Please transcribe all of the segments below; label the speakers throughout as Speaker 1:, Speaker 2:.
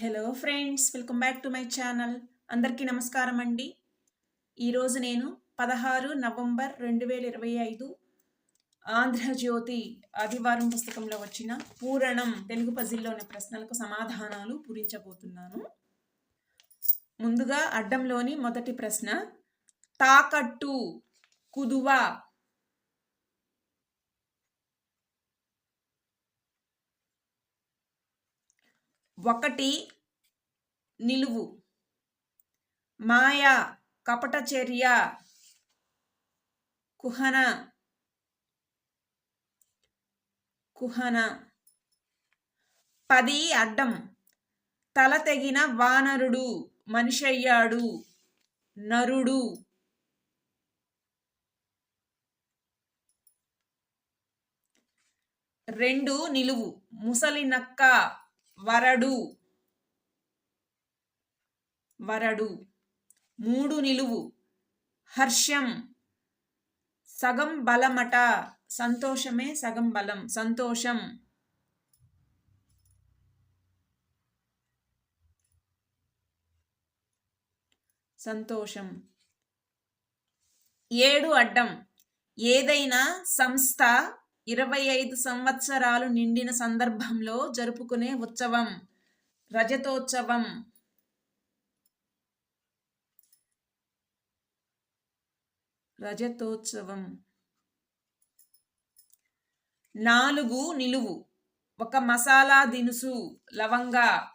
Speaker 1: Hello friends welcome back to my channel అందరికీ నమస్కారం అండి. ఈరోజు నేను పదహారు నవంబర్ రెండు వేల ఇరవై ఐదు ఆంధ్రజ్యోతి ఆదివారం పుస్తకంలో వచ్చిన పూరణం తెలుగు పజిల్లోని ప్రశ్నలకు సమాధానాలు పూరించబోతున్నాను. ముందుగా అడ్డంలోని మొదటి ప్రశ్న తాకట్టు కుదువ ఒకటి నిలువు. మాయ కపటచర్య కుహన. కుహన. పది అడ్డం. తల తెగిన వానరుడు మనిషయ్యాడు నరుడు. రెండు నిలువు. ముసలి నక్క. వరడు. వరడు. మూడు నిలువు. హర్షం సగం బలమట. సంతోషమే సగం బలం. సంతోషం. సంతోషం. ఏడు అడ్డం. ఏదైనా సంస్థ ఇరవై ఐదు సంవత్సరాలు నిండిన సందర్భంలో జరుపుకునే ఉత్సవం రజతోత్సవం. రజతోత్సవం. నాలుగు నిలువు ఒక మసాలా దినుసు లవంగా.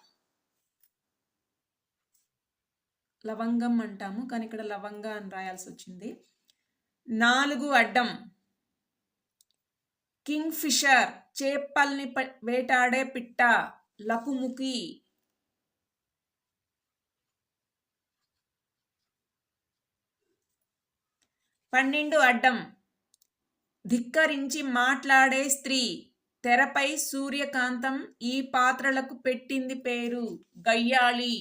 Speaker 1: లవంగం అంటాము కానీ ఇక్కడ లవంగా అని రాయాల్సి వచ్చింది. నాలుగు అడ్డం కింగ్ ఫిషర్ చేపల్ని వేటాడే పిట్ట లకుముకి. పన్నెండు అడ్డం. ధిక్కరించి మాట్లాడే స్త్రీ. తెరపై సూర్యకాంతం ఈ పాత్రలకు పెట్టింది పేరు గయ్యాళి.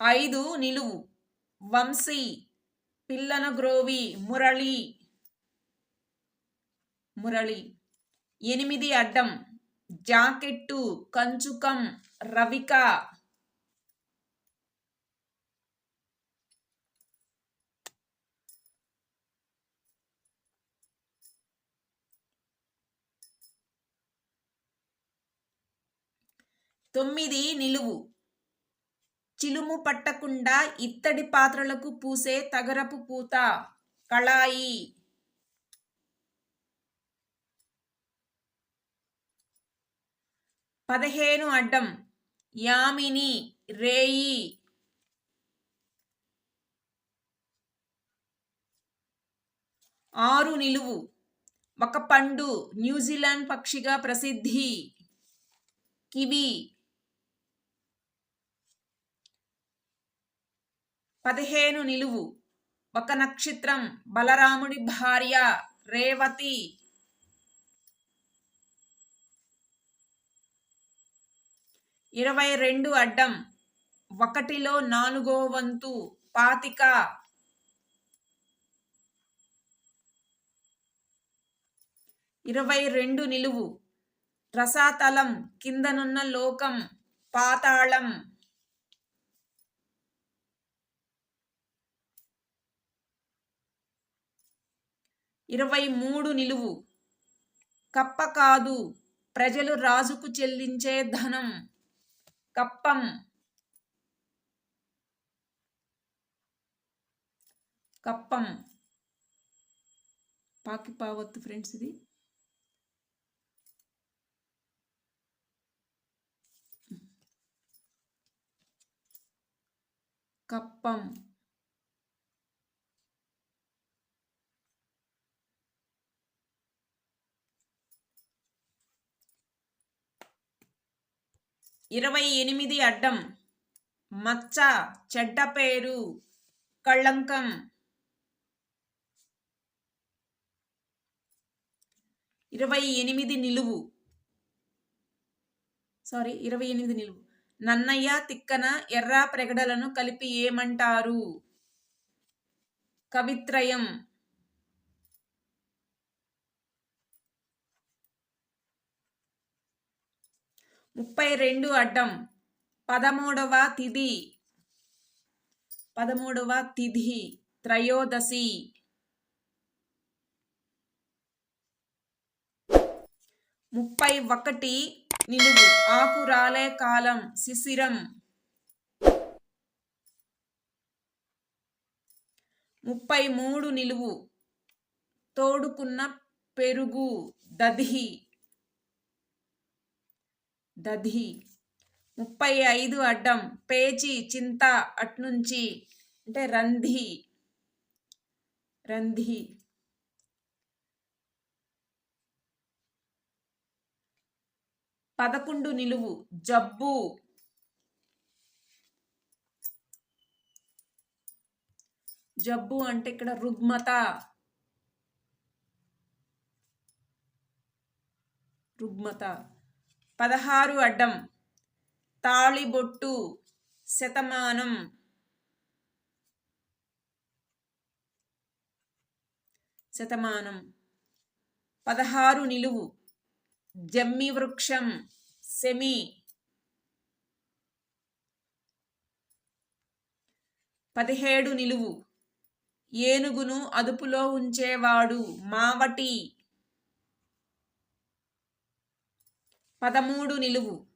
Speaker 1: ఐదు నిలువు. వంశీ పిల్లన గ్రోవి మురళి. మురళి. ఎనిమిది అడ్డం. జాకెట్టు కంచుకం రవిక. తొమ్మిది నిలువు. చిలుము పట్టకుండా ఇత్తడి పాత్రలకు పూసే తగరపు పూత. కళాయి. పదిహేను అడ్డం. యామిని రేయి. ఆరు నిలువు. ఒక పండు న్యూజిలాండ్ పక్షిగా ప్రసిద్ధి. కివి. పదిహేను నిలువు. ఒక నక్షత్రం. బలరాముడి భార్య రేవతి. ఇరవై రెండు అడ్డం. ఒకటిలో నాలుగో వంతు. పాతిక. ఇరవై రెండు నిలువు. రసాతలం. కిందనున్న లోకం. పాతాళం. ఇరవై మూడు నిలువు. కప్ప కాదు ప్రజలు రాజుకు చెల్లించే ధనం. కప్పం. కప్పం. పాకి పావత్తు ఫ్రెండ్స్ ఇది. కప్పం. ఇరవై ఎనిమిది అడ్డం. మచ్చ చెడ్డ పేరు కళ్ళంకం ఇరవై ఎనిమిది నిలువు. సారీ ఇరవై ఎనిమిది నిలువు. నన్నయ్య తిక్కన ఎర్ర ప్రగడలను కలిపి ఏమంటారు? కవిత్రయం. ముప్పై రెండు అడ్డం. పదమూడవ తిథి పదమూడవ తిథి త్రయోదశి. ముప్పై ఒకటి నిలువు. ఆకురాలే కాలం శిశిరం. ముప్పై మూడు నిలువు. తోడుకున్న పెరుగు దధి. దధి. ముప్పై ఐదు అడ్డం పేచి చింత అట్నుంచి అంటే రంధి. రంధి. పదకొండు నిలువు జబ్బు. జబ్బు అంటే ఇక్కడ రుగ్మత. రుగ్మత. పదహారు అడ్డం. తాళిబొట్టు శతమానం. శతమానం. పదహారు నిలువు. జమ్మి వృక్షం సెమి. పదిహేడు నిలువు. ఏనుగును అదుపులో ఉంచేవాడు మావటి. పదమూడు నిలువు.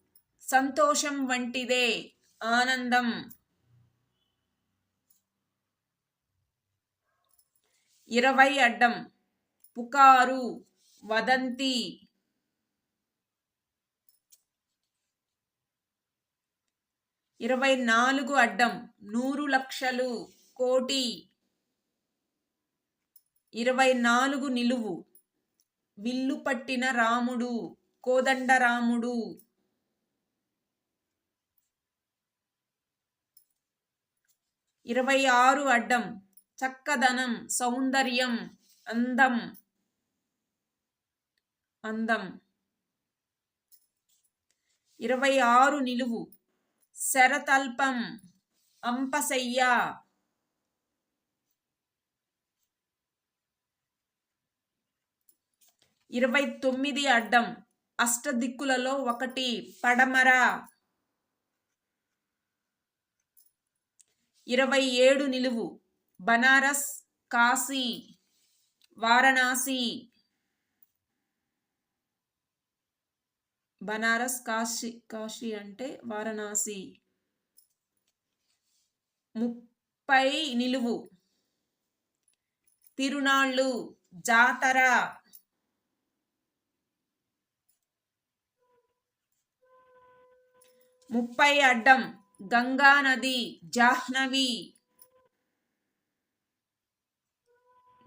Speaker 1: సంతోషం వంటిదే ఆనందం. ఇరవై అడ్డం. పుకారు వదంతి. ఇరవై నాలుగు అడ్డం. నూరు లక్షలు కోటి. ఇరవై నాలుగు నిలువు. విల్లు పట్టిన రాముడు. కోదండరాముడు. ఇరవై ఆరు అడ్డం చక్కదనం సౌందర్యం అందం అందం. ఇరవై ఆరు నిలువు శరతల్పం అంపసయ్య ఇరవై తొమ్మిది అడ్డం అష్టదిక్కులలో ఒకటి. పడమర. ఇరవై ఏడు నిలువు. బనారస్ కాశీ వారణాసి. బనారస్ కాశీ కాశీ అంటే వారణాసి. ముప్పై నిలువు. తిరునాళ్ళు జాతర. ముప్పై అడ్డం గంగా నది జాహ్నవి.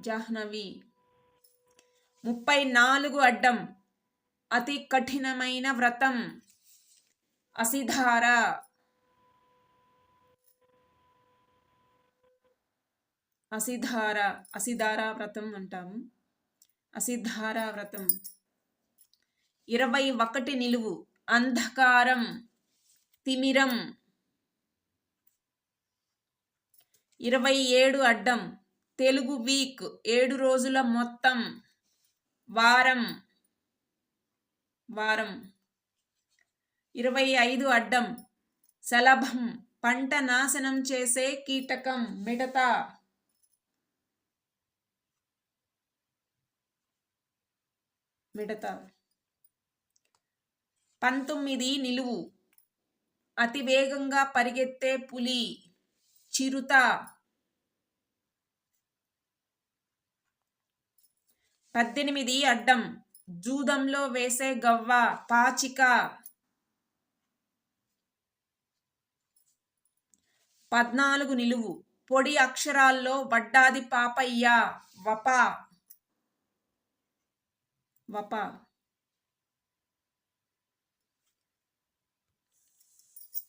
Speaker 1: జాహ్నవి. ముప్పై నాలుగు అడ్డం అతి కఠినమైన వ్రతం. అసిధార. అసిధార. అసిధార వ్రతం అంటాము. అసిధార వ్రతం. ఇరవై ఒకటి నిలువు. అంధకారం. తిమిరం. ఇరవై ఏడు అడ్డం. తెలుగు వీక్. ఏడు రోజుల మొత్తం. వారం. వారం. ఇరవై ఐదు అడ్డం. సలభం. పంట నాశనం చేసే కీటకం మిడత. మిడత. పంతొమ్మిది నిలువు. అతి వేగంగా పరిగెత్తే పులి చిరుత. పద్దెనిమిది అడ్డం. జూదంలో వేసే గవ్వ పాచిక. పద్నాలుగు నిలువు. పొడి అక్షరాల్లో వడ్డాది పాపయ్య వప. వప.